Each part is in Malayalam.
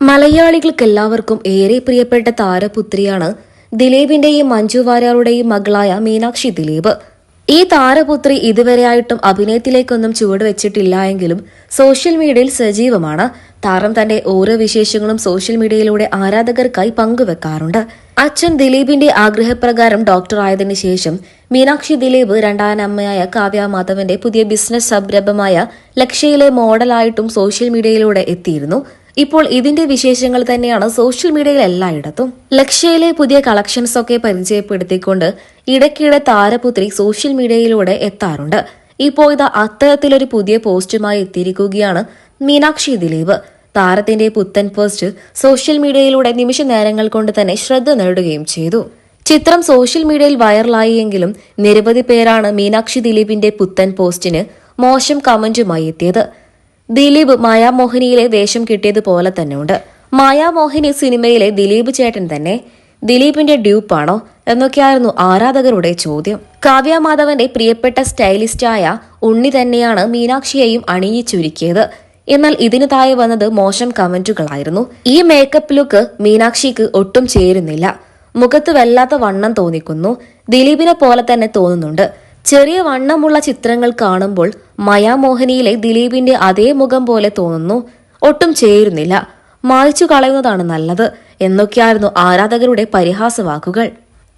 മലയാളികൾക്കെല്ലാവർക്കും ഏറെ പ്രിയപ്പെട്ട താരപുത്രിയാണ് ദിലീപിന്റെയും മഞ്ജു വാര്യാറുടെയും മകളായ മീനാക്ഷി ദിലീപ്. ഈ താരപുത്രി ഇതുവരെയായിട്ടും അഭിനയത്തിലേക്കൊന്നും ചുവടുവെച്ചിട്ടില്ല എങ്കിലും സോഷ്യൽ മീഡിയയിൽ സജീവമാണ്. താരം തന്റെ ഓരോ വിശേഷങ്ങളും സോഷ്യൽ മീഡിയയിലൂടെ ആരാധകർക്കായി പങ്കുവെക്കാറുണ്ട്. അച്ഛൻ ദിലീപിന്റെ ആഗ്രഹപ്രകാരം ഡോക്ടർ ആയതിനു ശേഷം മീനാക്ഷി ദിലീപ് രണ്ടാം അമ്മയായ കാവ്യ മാധവന്റെ പുതിയ ബിസിനസ് സംരംഭമായ ലക്ഷ്യയിലെ മോഡലായിട്ടും സോഷ്യൽ മീഡിയയിലൂടെ എത്തിയിരുന്നു. ഇപ്പോൾ ഇതിന്റെ വിശേഷങ്ങൾ തന്നെയാണ് സോഷ്യൽ മീഡിയയിൽ എല്ലായിടത്തും. ലക്ഷ്യയിലെ പുതിയ കളക്ഷൻസ് ഒക്കെ പരിചയപ്പെടുത്തിക്കൊണ്ട് ഇടയ്ക്കിടെ താരപുത്രി സോഷ്യൽ മീഡിയയിലൂടെ എത്താറുണ്ട്. ഇപ്പോൾ ഇത് അത്തരത്തിലൊരു പുതിയ പോസ്റ്റുമായി എത്തിയിരിക്കുകയാണ് മീനാക്ഷി ദിലീപ്. താരത്തിന്റെ പുത്തൻ പോസ്റ്റ് സോഷ്യൽ മീഡിയയിലൂടെ നിമിഷ നേരങ്ങൾ കൊണ്ട് തന്നെ ശ്രദ്ധ നേടുകയും ചെയ്തു. ചിത്രം സോഷ്യൽ മീഡിയയിൽ വൈറലായി എങ്കിലും നിരവധി പേരാണ് മീനാക്ഷി ദിലീപിന്റെ പുത്തൻ പോസ്റ്റിന് മോശം കമന്റുമായി എത്തിയത്. ദിലീപ് മായാമോഹിനിയിലെ വേഷം കിട്ടിയതുപോലെ തന്നെയുണ്ട്. മായാമോഹിനി സിനിമയിലെ ദിലീപ് ചേട്ടൻ തന്നെ ദിലീപിന്റെ ഡ്യൂപ്പാണോ എന്നൊക്കെയായിരുന്നു ആരാധകരുടെ ചോദ്യം. കാവ്യ മാധവന്റെ പ്രിയപ്പെട്ട സ്റ്റൈലിസ്റ്റായ ഉണ്ണി തന്നെയാണ് മീനാക്ഷിയെയും അണിയിച്ചൊരുക്കിയത്. എന്നാൽ ഇതിന് താഴെ വന്നത് മോശം കമന്റുകളായിരുന്നു. ഈ മേക്കപ്പ് ലുക്ക് മീനാക്ഷിക്ക് ഒട്ടും ചേരുന്നില്ല. മുഖത്ത് വല്ലാത്ത വണ്ണം തോന്നിക്കുന്നു. ദിലീപിനെ പോലെ തന്നെ തോന്നുന്നുണ്ട്. ചെറിയ വണ്ണമുള്ള ചിത്രങ്ങൾ കാണുമ്പോൾ മയാമോഹനിയിലെ ദിലീപിന്റെ അതേ മുഖം പോലെ തോന്നുന്നു. ഒട്ടും ചേരുന്നില്ല. മായ്ച്ചു കളയുന്നതാണ് നല്ലത് എന്നൊക്കെയായിരുന്നു ആരാധകരുടെ പരിഹാസവാക്കുകൾ.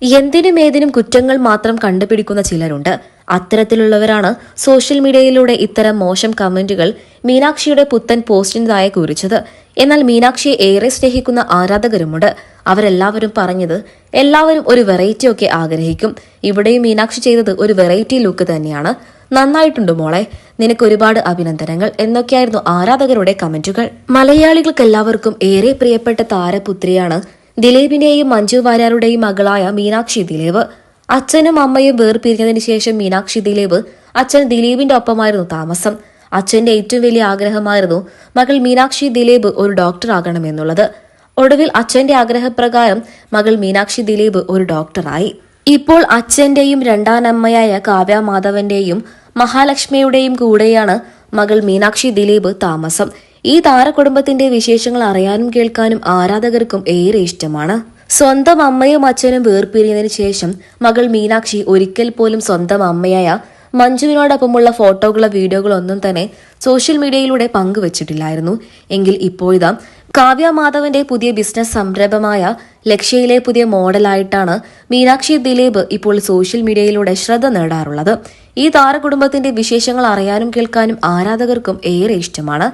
എന്തിനും ഏതിനും കുറ്റങ്ങൾ മാത്രം കണ്ടുപിടിക്കുന്ന ചിലരുണ്ട്. അത്തരത്തിലുള്ളവരാണ് സോഷ്യൽ മീഡിയയിലൂടെ ഇത്തരം മോശം കമന്റുകൾ മീനാക്ഷിയുടെ പുത്തൻ പോസ്റ്റിന്റെതായ കുറിച്ചത്. എന്നാൽ മീനാക്ഷിയെ ഏറെ സ്നേഹിക്കുന്ന ആരാധകരുമുണ്ട്. അവരെല്ലാവരും പറഞ്ഞത് എല്ലാവരും ഒരു വെറൈറ്റി ഒക്കെ ആഗ്രഹിക്കും. ഇവിടെയും മീനാക്ഷി ചെയ്തത് ഒരു വെറൈറ്റി ലുക്ക് തന്നെയാണ്. നന്നായിട്ടുണ്ട് മോളെ. നിനക്ക് ഒരുപാട് അഭിനന്ദനങ്ങൾ. എന്നൊക്കെയായിരുന്നു ആരാധകരുടെ കമന്റുകൾ. മലയാളികൾക്ക് എല്ലാവർക്കും ഏറെ പ്രിയപ്പെട്ട താരപുത്രിയാണ് ദിലീപിന്റെയും മഞ്ജു വാര്യാരുടെയും മകളായ മീനാക്ഷി ദിലീപ്. അച്ഛനും അമ്മയും വേർപിരിഞ്ഞതിന് ശേഷം മീനാക്ഷി ദിലീപ് അച്ഛൻ ദിലീപിന്റെ ഒപ്പമായിരുന്നു താമസം. അച്ഛന്റെ ഏറ്റവും വലിയ ആഗ്രഹമായിരുന്നു മകൾ മീനാക്ഷി ദിലീപ് ഒരു ഡോക്ടർ ആകണമെന്നുള്ളത് ഒടുവിൽ അച്ഛന്റെ ആഗ്രഹപ്രകാരം മകൾ മീനാക്ഷി ദിലീപ് ഒരു ഡോക്ടറായി. ഇപ്പോൾ അച്ഛന്റെയും രണ്ടാനമ്മയായ കാവ്യ മാധവന്റെയും മഹാലക്ഷ്മിയുടെയും കൂടെയാണ് മകൾ മീനാക്ഷി ദിലീപ് താമസം. ഈ താരകുടുംബത്തിന്റെ വിശേഷങ്ങൾ അറിയാനും കേൾക്കാനും ആരാധകർക്കും ഏറെ ഇഷ്ടമാണ്. സ്വന്തം അമ്മയും അച്ഛനും വേർപിരിഞ്ഞതിന് ശേഷം മകൾ മീനാക്ഷി ഒരിക്കൽ പോലും സ്വന്തം അമ്മയായ മഞ്ജുവിനോടൊപ്പമുള്ള ഫോട്ടോകളോ വീഡിയോകളോ ഒന്നും തന്നെ സോഷ്യൽ മീഡിയയിലൂടെ പങ്കുവച്ചിട്ടില്ലായിരുന്നു. എങ്കിൽ ഇപ്പോഴിതാ കാവ്യ മാധവന്റെ പുതിയ ബിസിനസ് സംരംഭമായ ലക്ഷ്യയിലെ പുതിയ മോഡലായിട്ടാണ് മീനാക്ഷി ദിലീപ് ഇപ്പോൾ സോഷ്യൽ മീഡിയയിലൂടെ ശ്രദ്ധ നേടാറുള്ളത്. ഈ താരകുടുംബത്തിന്റെ വിശേഷങ്ങൾ അറിയാനും കേൾക്കാനും ആരാധകർക്കും ഏറെ ഇഷ്ടമാണ്.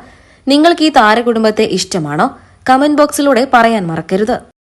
നിങ്ങൾക്ക് ഈ താരകുടുംബത്തെ ഇഷ്ടമാണോ? കമന്റ് ബോക്സിലൂടെ പറയാൻ മറക്കരുത്.